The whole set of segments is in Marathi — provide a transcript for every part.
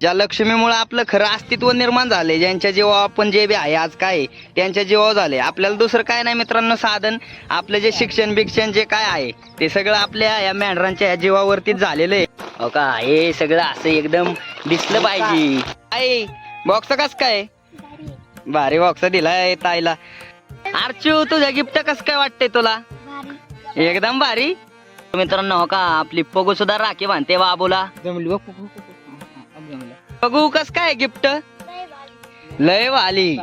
ज्या लक्ष्मीमुळे आपलं खरं अस्तित्व निर्माण झाले ज्यांच्या जीवा आपण जे बी आहे आज काय आहे, त्यांच्या जीवावर झाले आपल्याला दुसरं काय नाही मित्रांनो साधन. आपलं जे शिक्षण बिक्षण जे काय आहे ते सगळं आपल्या या मेंढरांच्या या जीवावरतीच झालेलं आहे. हो का? हे सगळं असं एकदम दिसलं पाहिजे. काय बॉक्स कस काय? भारी बॉक्स दिलाय ताईला. आरचू तुझ्या गिफ्ट कस काय वाटतंय तुला? एकदम भारी. मित्रांनो हो का? आपली पगू सुद्धा राखी बांधते बाबूला. बघू बघू कस काय गिफ्ट? लय वाली.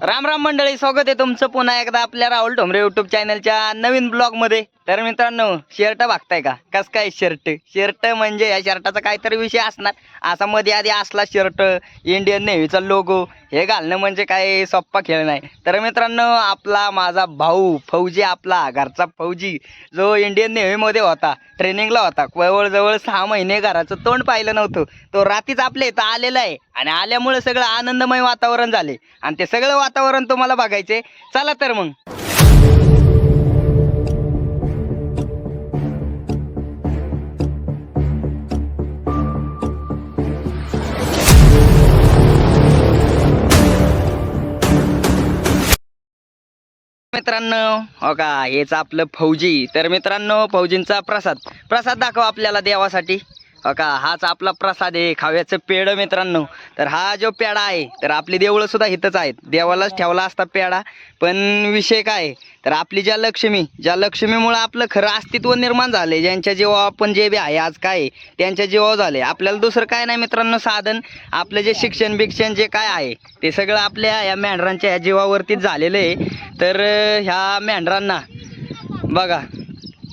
राम राम मंडळी स्वागत आहे तुमचं पुन्हा एकदा आपल्या राहुल ठोंबरे युट्यूब चॅनलच्या नवीन ब्लॉगमध्ये. तर मित्रांनो शर्ट बघताय का? कस काय शर्ट शर्ट म्हणजे या शर्टाचा काहीतरी विषय असणार. असा मध्ये आधी असला शर्ट इंडियन नेव्हीचा लोगो हे घालणं म्हणजे काय सोप्पा खेळ नाही. तर मित्रांनो आपला माझा भाऊ फौजी आपला घरचा फौजी जो इंडियन नेव्हीमध्ये होता ट्रेनिंगला होता जवळजवळ सहा महिने घराचं तोंड पाहिलं नव्हतं. तो रात्रीच आपल्या इथं आलेला आहे आणि आल्यामुळे सगळं आनंदमय वातावरण झाले. आणि ते सगळं वातावरण तुम्हाला बघायचे चला तर मग. मित्रांनो हो का हेच आपलं फौजी. तर मित्रांनो फौजींचा प्रसाद. प्रसाद दाखव आपल्याला देवासाठी. का हाच आपला प्रसाद आहे खाव्याचं पेढं मित्रांनो. तर हा जो पेढा आहे तर आपली देवळं सुद्धा इथंच आहेत. देवालाच ठेवला असता पेढा. पण विषय काय? तर आपली ज्या लक्ष्मी ज्या लक्ष्मीमुळे आपलं खरं अस्तित्व निर्माण झाले ज्यांच्या जीवा आपण जे बी आहे आज काय त्यांच्या जीवावर झाले आपल्याला दुसरं काय नाही मित्रांनो साधन. आपलं जे शिक्षण बिक्षण जे काय आहे ते सगळं आपल्या या मेंढरांच्या या जीवावरतीच झालेलं आहे. तर ह्या मेंढरांना बघा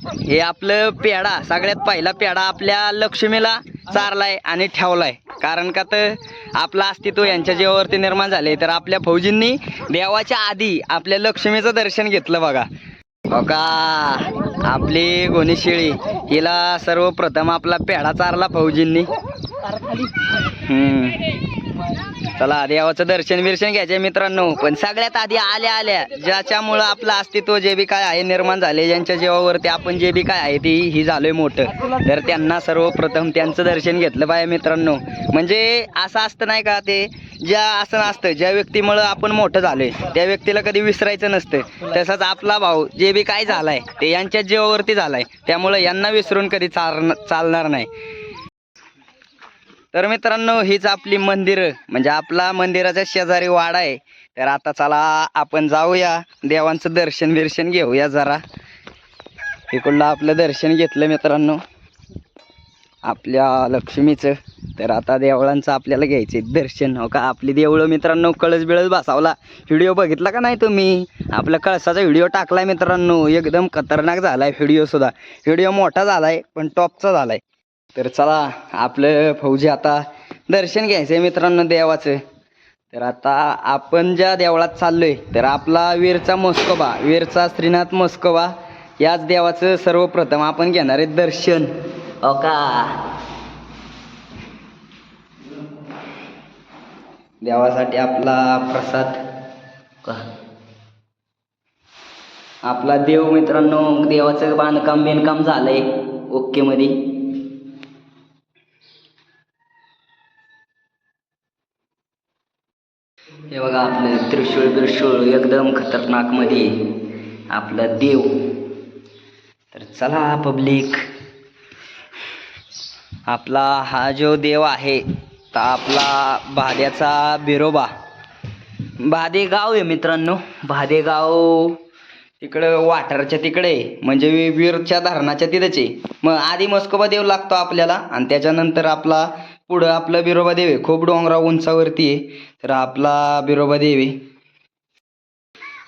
हे आपलं पेढा सगळ्यात पहिला पेढा आपल्या लक्ष्मीला चारलाय आणि ठेवलाय. कारण का तर आपलं अस्तित्व यांच्या जीवावरती निर्माण झाले तर आपल्या फौजींनी देवाच्या आधी आपल्या लक्ष्मीचं दर्शन घेतलं बघा. हो का? आपली गोनीशिळी हिला सर्वप्रथम आपला पेढा चारला फौजींनी. हम्म. चला देवाचं दर्शन बिर्शन घ्यायचे मित्रांनो. पण सगळ्यात आधी आल्या आल्या ज्याच्यामुळं आपलं अस्तित्व जे बी काय आहे निर्माण झाले ज्यांच्या जीवावरती आपण जे बी काय आहे ती ही झालोय मोठं. तर त्यांना सर्वप्रथम त्यांचं दर्शन घेतलं पाहिजे मित्रांनो. म्हणजे असं असतं नाही का ते? ज्या असं असतं ज्या व्यक्तीमुळं आपण मोठं झालोय त्या व्यक्तीला कधी विसरायचं नसतं. तसंच आपला भाऊ जे बी काय झालाय ते यांच्या जीवावरती झालाय. त्यामुळं यांना विसरून कधी चाल चालणार नाही. तर मित्रांनो हीच आपली मंदिरं म्हणजे आपला मंदिराच्या शेजारी वाडा आहे. तर आता चला आपण जाऊया. देवांचं दर्शन बिर्शन घेऊया जरा. इकडलं आपलं दर्शन घेतलं मित्रांनो. आपल्या लक्ष्मीचं. तर आता देवळांचं आपल्याला घ्यायचं दर्शन. हो का? आपली देवळं मित्रांनो कळस बिळस बसावला. व्हिडिओ बघितला का नाही तुम्ही? आपला कळसाचा व्हिडिओ टाकलाय मित्रांनो. एकदम खतरनाक झालाय व्हिडिओ सुद्धा. व्हिडिओ मोठा झालाय पण टॉपचा झालाय. तर चला आपलं फौजी आता दर्शन घ्यायचं आहे मित्रांनो देवाचं. तर आता आपण ज्या देवळात चाललोय तर आपला वीरचा मस्कोबा वीरचा श्रीनाथ मस्कोबा याच देवाचं सर्वप्रथम आपण घेणार आहे दर्शन. ओका का? देवासाठी आपला प्रसाद. का? आपला देव मित्रांनो देवाचं बांधकाम बिनकाम झालंय ओके मध्ये. हे बघा आपलं त्रिशूळ बिरशूळ एकदम खतरनाकमध्ये आपलं देव. तर चला पब्लिक आपला हा जो देव आहे तर आपला भाद्याचा बिरोबा. भादेगाव आहे मित्रांनो भादेगाव तिकडं वाठारच्या तिकडे म्हणजे वीरच्या धरणाच्या तिथंच आहे. मग आधी मस्कोबा देव लागतो आपल्याला आणि त्याच्यानंतर आपला पुढं आपलं बिरोबा देवी खूप डोंगरा उंचावरती आहे. तर आपला बिरोबा देवी.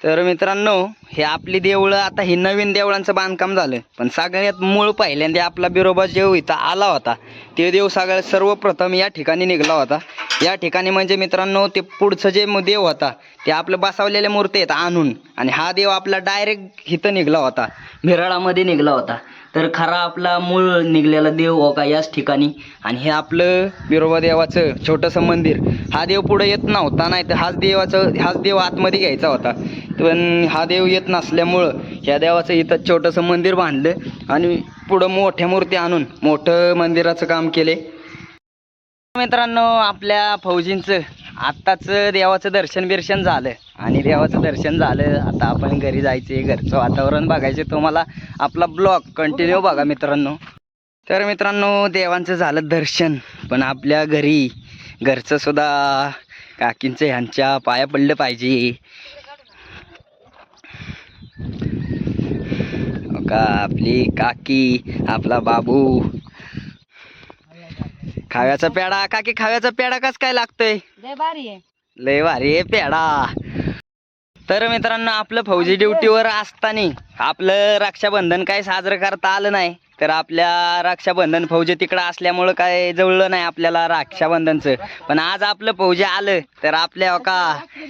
तर मित्रांनो हे आपली देवळं आता हे नवीन देवळांचं बांधकाम झालं. पण सगळ्यात मूळ पहिल्यांदा आपला बिरोबा जेव इथं आला होता ते देव सगळ्यात सर्वप्रथम या ठिकाणी निघाला होता. या ठिकाणी म्हणजे मित्रांनो ते पुढचं जे देव होता ते आपलं बसवलेल्या मूर्ती आहेत आणून. आणि हा देव आपला डायरेक्ट इथं निघला होता मिरळामध्ये निघला होता. तर खरा आपला मूळ निघलेला देव हो का याच ठिकाणी? आणि हे आपलं बिरोबा देवाचं छोटंसं मंदिर. हा देव पुढे येत नव्हता नाही तर हाच देवाचं हाच देव आतमध्ये घ्यायचा होता. पण हा देव येत नसल्यामुळं ह्या देवाचं इथं छोटंसं मंदिर बांधलं आणि पुढं मोठ्या मूर्ती आणून मोठं मंदिराचं काम केले. मित्रांनो आपल्या फौजींचं आत्ताच देवाचं दर्शन बिर्शन झालं. आणि देवाचं दर्शन झालं आता आपण घरी जायचे घरचं वातावरण बघायचं तुम्हाला. आपला ब्लॉग कंटिन्यू बघा मित्रांनो. तर मित्रांनो देवांचं झालं दर्शन. पण आपल्या घरी घरचं सुद्धा काकींचं ह्यांच्या पाया पडलं पाहिजे. हो का? आपली काकी आपला बाबू. खाव्याचा पेढा. काकी खाव्याचा पेढा कस काय लागतोय? लय भारी आहे. लय भारी आहे पेढा. तर मित्रांनो आपलं फौजी ड्युटीवर असताना आपलं रक्षाबंधन काय साजरं करता आलं नाही. तर आपल्या रक्षाबंधन फौजी तिकडं असल्यामुळं काय जवळलं नाही आपल्याला रक्षाबंधनचं. पण आज आपलं फौजी आलं तर आपल्या हो का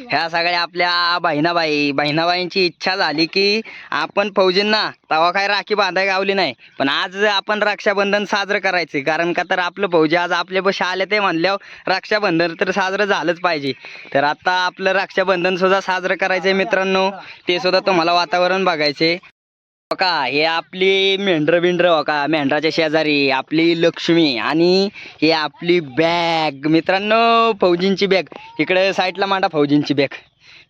ह्या सगळ्या आपल्या बहिणाबाई बहिणाबाईंची इच्छा झाली की आपण फौजींना तवा काय राखी बांधाय गावली नाही. पण आज आपण रक्षाबंधन साजरं करायचं कारण का तर आपलं फौजी आज आपल्या पशी आले ते म्हणल्यावर रक्षाबंधन तर साजरं झालंच पाहिजे. तर आता आपलं रक्षाबंधन सुद्धा साजरं करायचं मित्रांनो ते सुद्धा तुम्हाला वातावरण बघायचे का हे आपली मेंढरं बिंढरं हो का मेंढराच्या शेजारी आपली लक्ष्मी आणि हे आपली बॅग मित्रांनो फौजींची बॅग इकडे साईडला मांडा फौजींची बॅग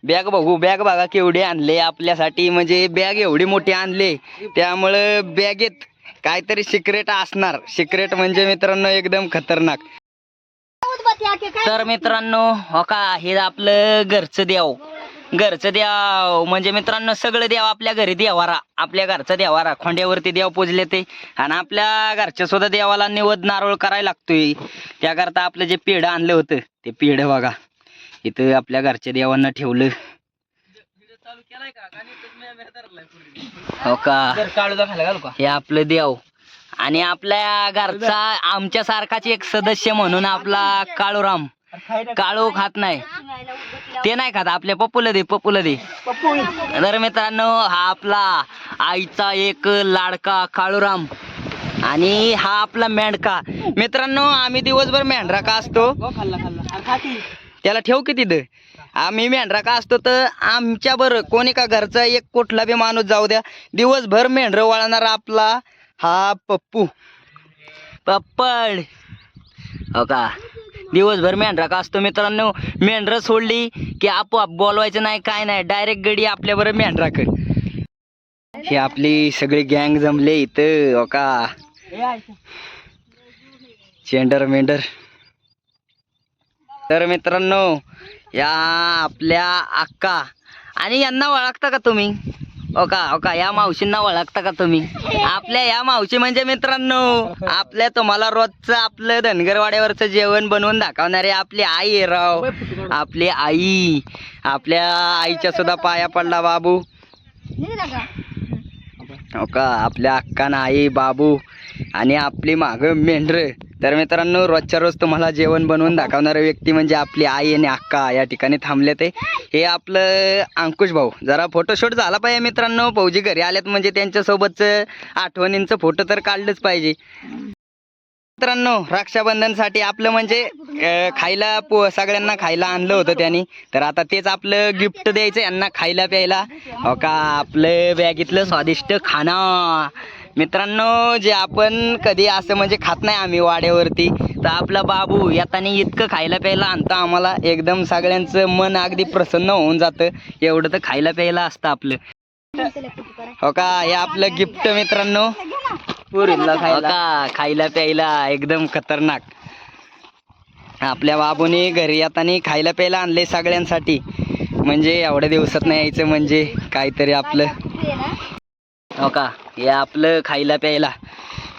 बॅग बघू बॅग बघा केवढी आणले आपल्यासाठी. म्हणजे बॅग एवढी मोठी आणले त्यामुळं बॅगेत काहीतरी सिक्रेट असणार. सिक्रेट म्हणजे मित्रांनो एकदम खतरनाक. तर मित्रांनो हो का हे आपलं घरचं देव. घरचं देव. म्हणजे मित्रांनो सगळं देव आपल्या घरी देवारा. आपल्या घरचा देवारा. खोंड्यावरती देव पूजले ते. आणि आपल्या घरच्या सुद्धा देवाला निवद नारळ करायला लागतोय. त्याकरता आपलं जे पेढं आणलं होतं ते पेढं बघा. इथं आपल्या घरच्या देवांना ठेवलं. हो का? हे आपलं देव. आणि आपल्या घरचा आमच्या सारखाच एक सदस्य म्हणून आपला काळूराम. काळू खात नाही. ते नाही खात आपल्या पप्पूला दे पप्पूला दे. तर मित्रांनो हा आपला आईचा एक लाडका काळूराम आणि हा आपला मेंढका. मित्रांनो आम्ही दिवसभर मेंढरा का असतो? त्याला ठेव की तिथं. आम्ही मेंढरा का असतो तर आमच्या बरं कोणी का घरचा एक कुठला बी माणूस जाऊ द्या. दिवसभर मेंढरं वाळणारा आपला हा पप्पू. पप्पड. हो का? दिवसभर मेंढरा का असतो मित्रांनो? मेंढरं सोडली की आपोआप बोलवायचं नाही काय नाही. डायरेक्ट गडी आपल्याबरोबर मेंढरा कर. ही आपली सगळी गँग जमले इथं हो का? चेंडर मेंढर तर मित्रांनो या आपल्या अक्का. आणि यांना ओळखता का तुम्ही? हो, हो का? या मावशींना ओळखता का तुम्ही? आपल्या या मावशी म्हणजे मित्रांनो आपल्या तुम्हाला रोजचं आपलं धनगरवाड्यावरचं जेवण बनवून दाखवणारे आपली आई आहे राव. आपली आई. आपल्या आईच्या सुद्धा पाया पडला बाबू. हो का? आपल्या अक्का आई बाबू आणि आपली मागं मेंढरं. तर मित्रांनो रोजच्या रोज तुम्हाला जेवण बनवून दाखवणारे व्यक्ती म्हणजे आपली आई आणि अक्का या ठिकाणी थांबले ते हे आपलं अंकुश भाऊ. जरा फोटोशूट झाला पाहिजे मित्रांनो. भाऊजी घरी आल्यात म्हणजे त्यांच्यासोबतचं आठवणींचं फोटो तर काढलंच पाहिजे. मित्रांनो रक्षाबंधनसाठी आपलं म्हणजे खायला पो सगळ्यांना खायला आणलं होतं त्यांनी. तर आता तेच आपलं गिफ्ट द्यायचं यांना खायला प्यायला. हो का आपलं बॅगीतलं स्वादिष्ट खाणं. मित्रांनो जे आपण कधी असं म्हणजे खात नाही आम्ही वाड्यावरती तर आपला बाबू याताने इतकं खायला प्यायला आणतं आम्हाला. एकदम सगळ्यांचं मन अगदी प्रसन्न होऊन जातं. एवढं तर खायला प्यायला असतं आपलं. हो का? हे आपलं गिफ्ट मित्रांनो. हो का? खायला प्यायला एकदम खतरनाक. आपल्या बाबूने घरी येताना खायला प्यायला आणले सगळ्यांसाठी. म्हणजे एवढ्या दिवसात नाही यायचं म्हणजे काहीतरी आपलं. हो का? हे आपलं खायला प्यायला.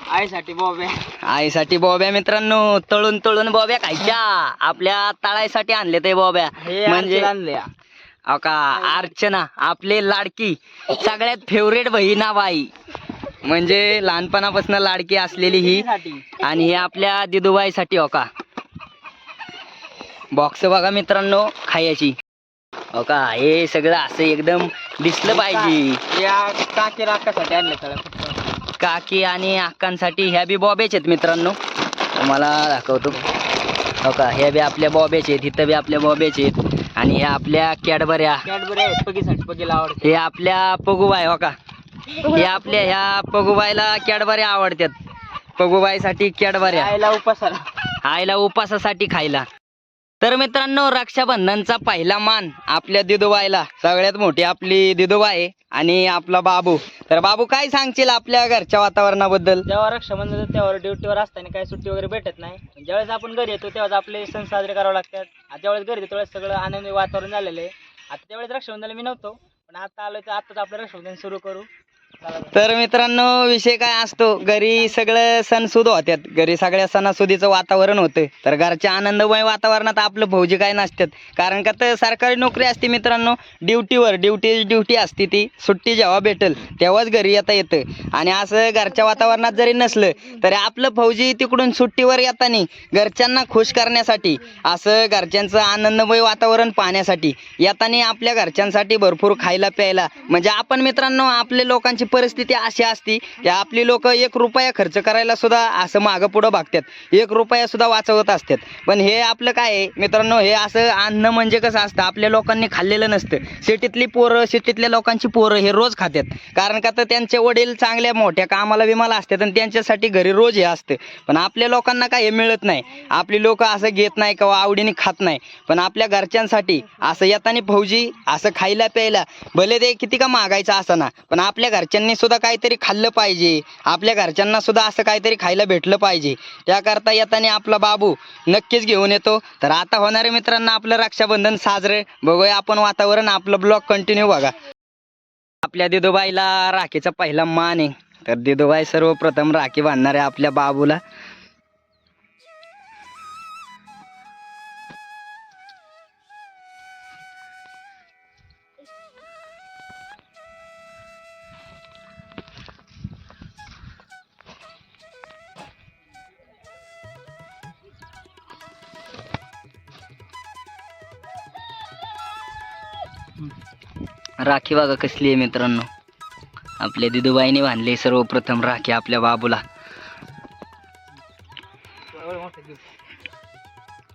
आईसाठी बॉबे आईसाठी बॉब्या मित्रांनो. तळून तळून बॉब्या खायच्या. आपल्या तळायसाठी आणले ते बॉब्या. म्हणजे हो का अर्चना आपले लाडकी सगळ्यात फेवरेट बहिणा बाई. म्हणजे लहानपणापासून लाडकी असलेली ही आणि हे आपल्या दिदूबाईसाठी हो का. बॉक्स बघा मित्रांनो खायची. हो का हे सगळं असं एकदम दिसलं पाहिजे. या काकी राखासाठी आणले काकी आणि अक्कांसाठी ह्या बी बॉबेच आहेत मित्रांनो. तुम्हाला दाखवतो. हो का ह्या बी आपल्या बॉबेच आहेत इथं बी आपल्या बॉबेच आहेत. आणि ह्या आपल्या कॅडबऱ्या. कॅडबरी आहेत पगीसाठी पगीला आवडते. हे आपल्या पगुबाई हो का? हे आपल्या ह्या पगुबाईला कॅडबऱ्या आवडतात. पगुबाईसाठी कॅडबऱ्या. आईला उपासाला. आईला उपासासाठी खायला. तर मित्रांनो रक्षाबंधनचा पहिला मान आपल्या दिदूबाईला. सगळ्यात मोठी आपली दिदूबाई. आहे आणि आपला बाबू. तर बाबू काय सांगशील आपल्या घरच्या वातावरणाबद्दल? जेव्हा रक्षाबंधन तेव्हा ड्युटीवर असताना काही सुट्टी वगैरे भेटत नाही. ज्यावेळेस आपण घरी येतो तेव्हाच आपले सण साजरे करावे लागतात. आता ज्यावेळेस घरी येतो त्यावेळेस सगळं आनंदी वातावरण झालेलं आहे. आता त्यावेळेस रक्षाबंधनला मी नव्हतो पण आता आलो तर आताच आपलं रक्षाबंधन सुरू करू. तर. मित्रांनो विषय काय असतो? घरी सगळं सणसुद होत्यात. घरी सगळ्या सणासुदीचं वातावरण होतं. तर घरच्या आनंदमय वातावरणात आपलं फौजी काय नसतात कारण का तर सरकारी नोकरी असते मित्रांनो ड्युटीवर ड्युटी ड्युटी असते ती. सुट्टी जेव्हा भेटेल तेव्हाच घरी येता येतं. आणि असं घरच्या वातावरणात जरी नसलं तरी आपलं फौजी तिकडून सुट्टीवर येताना घरच्यांना खुश करण्यासाठी असं घरच्यांचं आनंदमय वातावरण पाहण्यासाठी येताना आपल्या घरच्यांसाठी भरपूर खायला प्यायला. म्हणजे आपण मित्रांनो आपल्या लोकांची परिस्थिती अशी असती की आपली लोक एक रुपया खर्च करायला सुद्धा असं मागं पुढं भागतात. एक रुपया सुद्धा वाचवत असतात. पण हे आपलं काय आहे? मित्रांनो हे असं अन्न म्हणजे कसं असतं? आपल्या लोकांनी खाल्लेलं नसतं. सिटीतली पोरं सिटीतल्या लोकांची पोरं हे रोज खातात. कारण का तर त्यांचे वडील चांगल्या मोठ्या कामाला विमाला असतात आणि त्यांच्यासाठी घरी रोज हे असतं. पण आपल्या लोकांना काय हे मिळत नाही. आपली लोक असं घेत नाही किंवा आवडीने खात नाही. पण आपल्या घरच्यांसाठी असं येताना फौजी असं खायला प्यायला भले ते किती का मागायचं असं ना पण आपल्या घरच्यांनी सुद्धा काहीतरी खाल्लं पाहिजे. आपल्या घरच्यांना सुद्धा असं काहीतरी खायला भेटलं पाहिजे. त्याकरता येताना आपला बाबू नक्कीच घेऊन येतो. तर आता होणारे मित्रांना आपलं रक्षाबंधन साजरे. बघूया आपण वातावरण आपलं ब्लॉग कंटिन्यू बघा. आपल्या दिदोबाईला राखीचा पहिला मान आहे. तर दिदोबाई सर्वप्रथम राखी बांधणार आहे आपल्या बाबूला. राखी बघा कसली आहे मित्रांनो. आपल्या दिदूबाईने बांधली सर्वप्रथम राखी आपल्या बाबूला.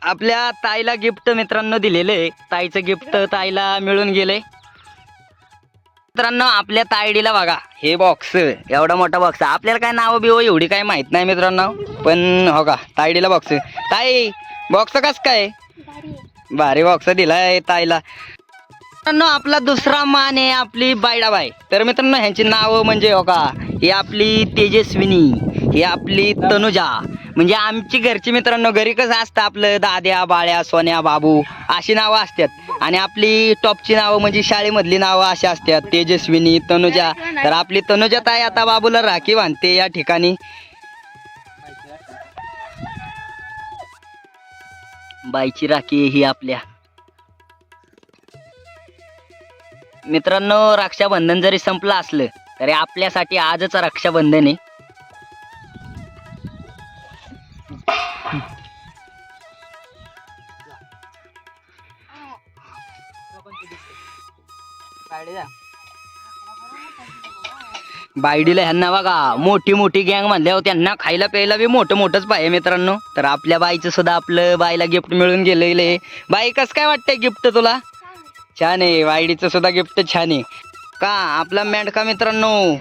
आपल्या ताईला गिफ्ट मित्रांनो दिलेलं ताईचं गिफ्ट ताईला मिळून गेलंय मित्रांनो आपल्या तायडीला बघा. हे बॉक्स एवढा मोठा बॉक्स आपल्याला काय नाव बिव एवढी काय माहीत नाही मित्रांनो. पण हो का तायडीला बॉक्स ताई बॉक्स कस काय? भारी बॉक्स दिलाय ताईला. मित्रांनो आपला दुसरा मान आहे आपली बायडाबाई. तर मित्रांनो ह्यांची नावं म्हणजे हो का ही आपली तेजस्विनी ही आपली तनुजा. म्हणजे आमची घरची मित्रांनो घरी कसं असतं आपलं दाद्या बाळ्या सोन्या बाबू अशी नावं असतात. आणि आपली टॉपची नावं म्हणजे शाळेमधली नावं अशी असतात तेजस्विनी तनुजा. तर आपली तनुजा ताई आता बाबूला राखी बांधते या ठिकाणी. बाईची राखी ही आपल्या मित्रांनो रक्षाबंधन जरी संपलं असलं तरी आपल्यासाठी आजच रक्षाबंधन आहे. बायडीला ह्यांना बघा मोठी मोठी गँग म्हणल्यावर त्यांना खायला प्यायला बी मोठं मोठंच पाहिजे मित्रांनो. तर आपल्या बाईचं सुद्धा आपलं बाईला गिफ्ट मिळून गेलेलं आहे. बाई कसं काय वाटतंय गिफ्ट तुला? छान आहे. बायडीचं सुद्धा गिफ्ट छान आहे. का? आपला मेंढका मित्रांनो?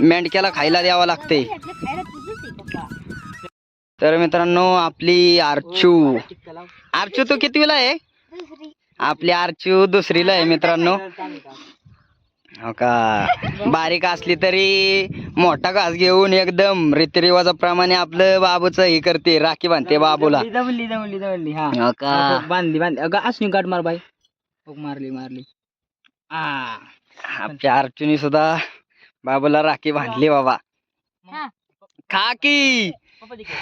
मेंढक्याला खायला द्यावा लागते. तर मित्रांनो आपली आरचू. आरचू तू कितवीला आहे? आपली आरचू दुसरीला आहे मित्रांनो. हो का? बारीक असली तरी मोठा घास घेऊन एकदम रीतिरिवाजाप्रमाणे आपलं बाबूचं हे करते. राखी बांधते बाबूला. हा. बांधली बांधली. अगं असं गाठ मार बाई. हो, मारली मारली. आ आमच्या अर्जुनी सुद्धा बाबूला राखी बांधली बाबा. खा की. पप्पा तिकडे.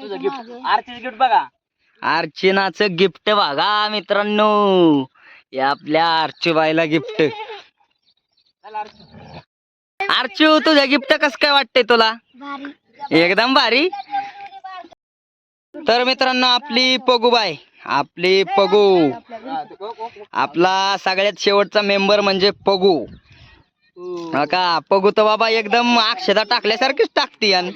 तुझं गिफ्ट आरतीचं गिफ्ट बघा. अर्चनाचं गिफ्ट बघा मित्रांनो. हे आपल्या अर्चूबाईला गिफ्ट चला आरती. अर्चू तुझं गिफ्ट कसं काय वाटतंय तुला? एकदम भारी. तर मित्रांनो आपली पगूबाई. आपली पगू. आपला सगळ्यात शेवटचा मेंबर म्हणजे पगू. हा का? पगू तर बाबा एकदम अक्षदा टाकल्यासारखीच टाकती यान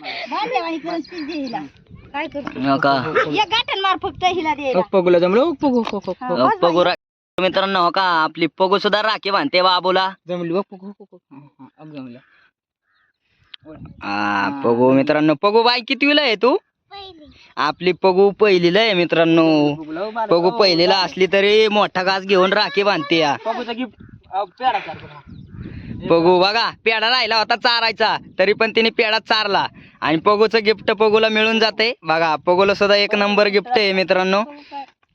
काय करतो हो का? या गाठन मार फक्त हिला दे हो, पगूला जमलं? हो, पगू पगू रा- मित्रांनो हो का? आपली पगू सुद्धा राखी बांधते बाबूला. जमली बघ पगू अब जमलं. पगू मित्रांनो पगू बाई कितवीला आहे तू? आपली पगू पहिलीला आहे मित्रांनो. पगू पहिलीला असली तरी मोठा घास घेऊन राखी बांधते या. पेडा चार पगू बघा पेढा राहिला होता चारायचा. तरी पण तिने पेढा चारला. आणि पगूचं गिफ्ट पगूला मिळून जाते. बघा पगूला सुद्धा एक नंबर गिफ्ट आहे मित्रांनो.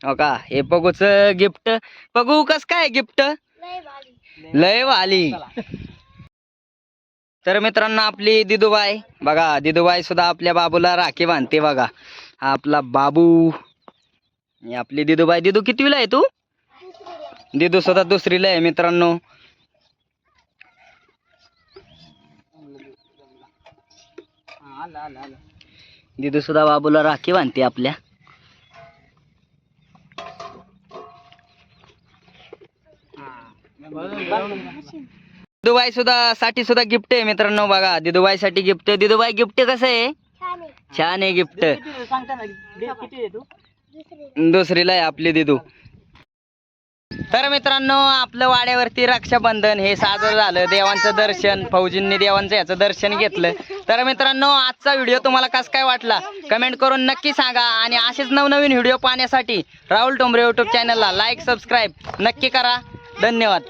हो का? हे पगूचं गिफ्ट. पगू कस काय गिफ्ट? लय वाली तर मित्रांनो आपली दिदूबाई बघा दिदूबाई सुद्धा आपल्या बाबूला राखी बांधते बघा. हा आपला बाबू आपली दिदूबाई. दिदू कितवीला आहे तू? दिदू सुद्धा दुसरीला आहे मित्रांनो. दिदू सुद्धा बाबूला राखी बांधते आपल्या. दिदूबाई सुद्धा साठी सुद्धा गिफ्ट आहे मित्रांनो बघा. दिदूबाई साठी गिफ्ट दिदूबाई गिफ्ट कसं आहे? छान आहे. गिफ्ट किती सांगता ना दे- किती आहे तू? दुसरीला आहे आपली दिदू. तर मित्रांनो आपलं वाड्यावरती रक्षाबंधन हे साजरं झालं. देवांचं दर्शन फौजींनी देवांचं याचं दर्शन घेतलं. तर मित्रांनो आजचा व्हिडिओ तुम्हाला कसा काय वाटला? कमेंट करून नक्की सांगा. आणि असेच नवनवीन व्हिडिओ पाहण्यासाठी राहुल टोंबरे युट्यूब चॅनलला लाईक सबस्क्राईब नक्की करा. धन्यवाद.